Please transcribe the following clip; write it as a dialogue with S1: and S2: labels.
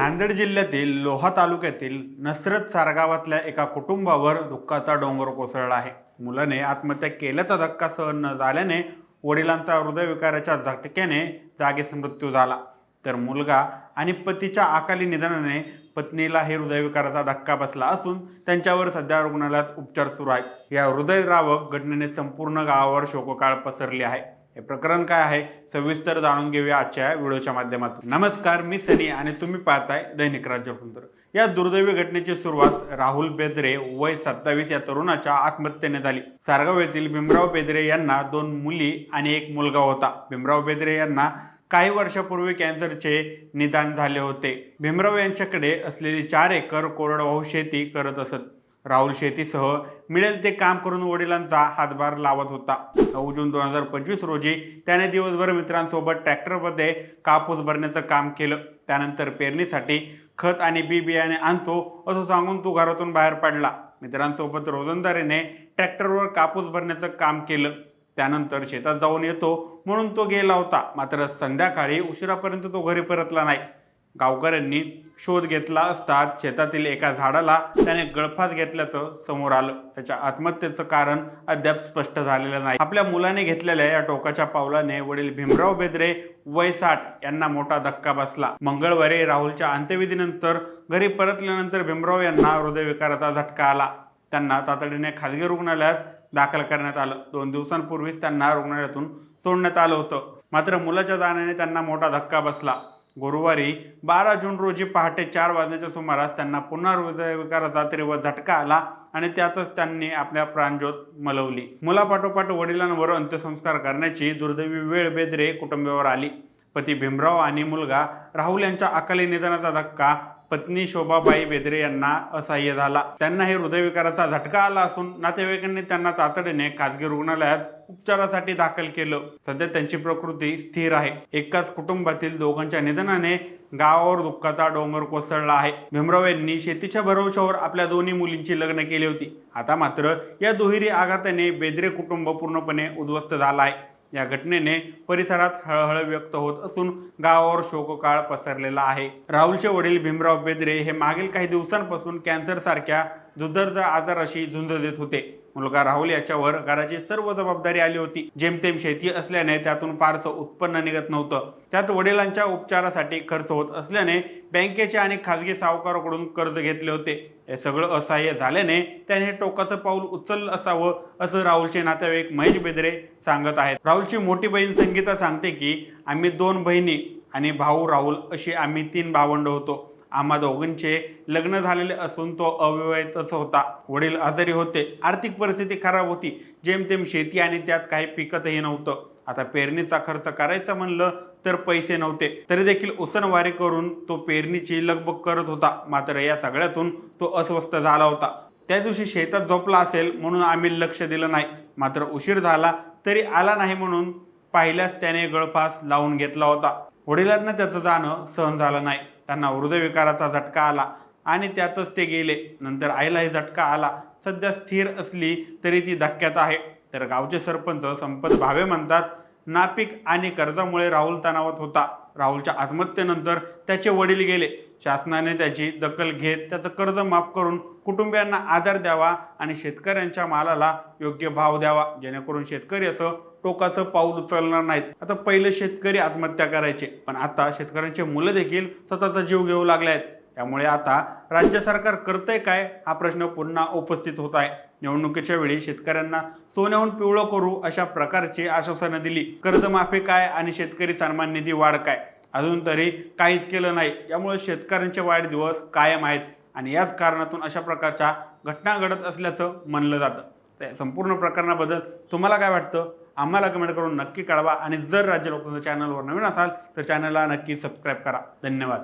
S1: नांदेड जिल्ह्यातील लोहा तालुक्यातील नसरत सारगावातल्या एका कुटुंबावर दुःखाचा डोंगर कोसळला आहे. मुलाने आत्महत्या केल्याचा धक्का सहन न झाल्याने वडिलांचा हृदयविकाराच्या झटक्याने जागीच मृत्यू झाला. तर मुलगा आणि पतीच्या अकाली निधनाने पत्नीला हे हृदयविकाराचा धक्का बसला असून त्यांच्यावर सध्या रुग्णालयात उपचार सुरू आहेत या हृदयद्रावक घटनेने संपूर्ण गावावर शोककाळ पसरली आहे. हे प्रकरण काय आहे? सविस्तर जाणून घेऊया आजच्या व्हिडिओच्या माध्यमातून. नमस्कार मी सनी आणि तुम्ही पाहताय दैनिक राज्यपुंतर या दुर्दैवी घटनेची सुरुवात राहुल बेदरे वय सत्तावीस या तरुणाच्या आत्महत्येने झाली. सारगाव येथील भीमराव बेदरे यांना दोन मुली आणि एक मुलगा होता. भीमराव बेदरे यांना काही वर्षापूर्वी कॅन्सरचे निदान झाले होते. भीमराव यांच्याकडे असलेली चार एकर कोरडवाहू शेती करत असत. राहुल शेतीसह मिळेल ते काम करून वडिलांचा हातभार लावत होता. नऊ जून दोन हजार पंचवीस रोजी त्याने दिवसभर मित्रांसोबत ट्रॅक्टरमध्ये कापूस भरण्याचं काम केलं. त्यानंतर पेरणीसाठी खत आणि बी बियाणे आणतो असं सांगून तो घरातून बाहेर पडला. मित्रांसोबत रोजंदारीने ट्रॅक्टरवर कापूस भरण्याचं काम केलं. त्यानंतर शेतात जाऊन येतो म्हणून तो गेला होता. मात्र संध्याकाळी उशिरापर्यंत तो घरी परतला नाही. गावकऱ्यांनी शोध घेतला असता शेतातील एका झाडाला त्याने गळफास घेतल्याचं समोर आलं. त्याच्या आत्महत्येचं कारण अद्याप स्पष्ट झालेलं नाही. आपल्या मुलाने घेतलेल्या या टोकाच्या पावलाने वडील भीमराव बेदरे वय साठ यांना मोठा धक्का बसला. मंगळवारी राहुलच्या अंत्यविधीनंतर घरी परतल्यानंतर भीमराव यांना हृदयविकाराचा झटका आला. त्यांना तातडीने खाजगी रुग्णालयात दाखल करण्यात आलं. दोन दिवसांपूर्वीच त्यांना रुग्णालयातून सोडण्यात आलं होतं. मात्र मुलाच्या जाण्याने त्यांना मोठा धक्का बसला. गुरुवारी बारा जून रोजी पहाटे चार वाजण्याच्या सुमारास त्यांना पुन्हा हृदयविकाराचा तीव्र झटका आला आणि त्यातच त्यांनी आपल्या प्राणज्योत मलवली. मुलापाठोपाठ वडिलांवर अंत्यसंस्कार करण्याची दुर्दैवी वेळ बेदरे कुटुंबावर आली. पती भीमराव आणि मुलगा राहुल यांच्या अकाली निधनाचा धक्का पत्नी शोभाबाई बेदरे यांना असह्य झाला. त्यांना हे हृदयविकाराचा झटका आला असून नातेवाईकांनी त्यांना तातडीने खाजगी रुग्णालयात उपचारासाठी दाखल केलं. सध्या त्यांची प्रकृती स्थिर आहे. एकाच कुटुंबातील दोघांच्या निधनाने गावावर दुःखाचा डोंगर कोसळला आहे. भीमराव यांनी शेतीच्या भरवशावर आपल्या दोन्ही मुलींची लग्न केली होती. आता मात्र या दुहेरी आघाताने बेदरे कुटुंब पूर्णपणे उद्ध्वस्त झाला आहे. या घटनेने परिसरात हळहळ व्यक्त होत असून गावावर शोककाळ पसरलेला आहे. राहुलचे वडील भीमराव बेदरे हे मागील काही दिवसांपासून कॅन्सरसारख्या दुर्दर्द आजाराशी झुंज देत होते. मुलगा राहुल याच्यावर घराची सर्व जबाबदारी आली होती. जेमतेम शेती असल्याने त्यातून फारसं उत्पन्न निघत नव्हतं. त्यात वडिलांच्या उपचारासाठी खर्च होत असल्याने बँकेचे आणि खाजगी सावकाराकडून कर्ज घेतले होते. हे सगळं असहाय्य झाल्याने त्याने टोकाचं पाऊल उचललं असावं असं राहुलचे नातेवाईक महेश बेदरे सांगत आहेत. राहुलची मोठी बहीण संगीता सांगते की आम्ही दोन बहिणी आणि भाऊ राहुल अशी आम्ही तीन भावंड होतो. आम्हा दोघांचे लग्न झालेले असून तो अविवाहितच होता. वडील आजारी होते. आर्थिक परिस्थिती खराब होती. जेमतेम शेती आणि त्यात काही पिकतही नव्हतं. आता पेरणीचा खर्च करायचा म्हणलं तर पैसे नव्हते. तरी देखील उसनवारी करून तो पेरणीची लगबग करत होता. मात्र या सगळ्यातून तो अस्वस्थ झाला होता. त्या दिवशी शेतात झोपला असेल म्हणून आम्ही लक्ष दिलं नाही. मात्र उशीर झाला तरी आला नाही म्हणून पाहिल्यास त्याने गळफास लावून घेतला होता. वडिलांना त्याचं जाणं सहन झालं नाही. त्यांना हृदयविकाराचा झटका आला आणि त्यातच ते गेले. नंतर आईलाही झटका आला. सध्या स्थिर असली तरी ती धक्क्यात आहे. तर गावचे सरपंच संपत भावे म्हणतात नापीक आणि कर्जामुळे राहुल तणावात होता. राहुलच्या आत्महत्येनंतर त्याचे वडील गेले. शासनाने त्याची दखल घेत त्याचं कर्ज माफ करून कुटुंबियांना आधार द्यावा आणि शेतकऱ्यांच्या मालाला योग्य भाव द्यावा. जेणेकरून शेतकरी असं टोकाचं पाऊल उचलणार नाहीत. आता पहिले शेतकरी आत्महत्या करायचे पण आता शेतकऱ्यांचे मुलं देखील स्वतःचा जीव घेऊ लागले आहेत. त्यामुळे आता राज्य सरकार करतंय काय हा प्रश्न पुन्हा उपस्थित होत आहे. निवडणुकीच्या वेळी शेतकऱ्यांना सोन्याहून पिवळं करू अशा प्रकारची आश्वासनं दिली. कर्जमाफी काय आणि शेतकरी सन्मान निधी वाढ काय? अजून तरी काहीच केलं नाही. यामुळे शेतकऱ्यांचे वाईट दिवस कायम आहेत आणि याच कारणातून अशा प्रकारच्या घटना घडत असल्याचं म्हणलं जातं. त्या संपूर्ण प्रकरणाबद्दल तुम्हाला काय वाटतं? आम्हाला कमेंट करून नक्की कळवा आणि जर राज्य लोकांचं चॅनलवर नवीन असाल तर चॅनलला नक्की सबस्क्राईब करा. धन्यवाद.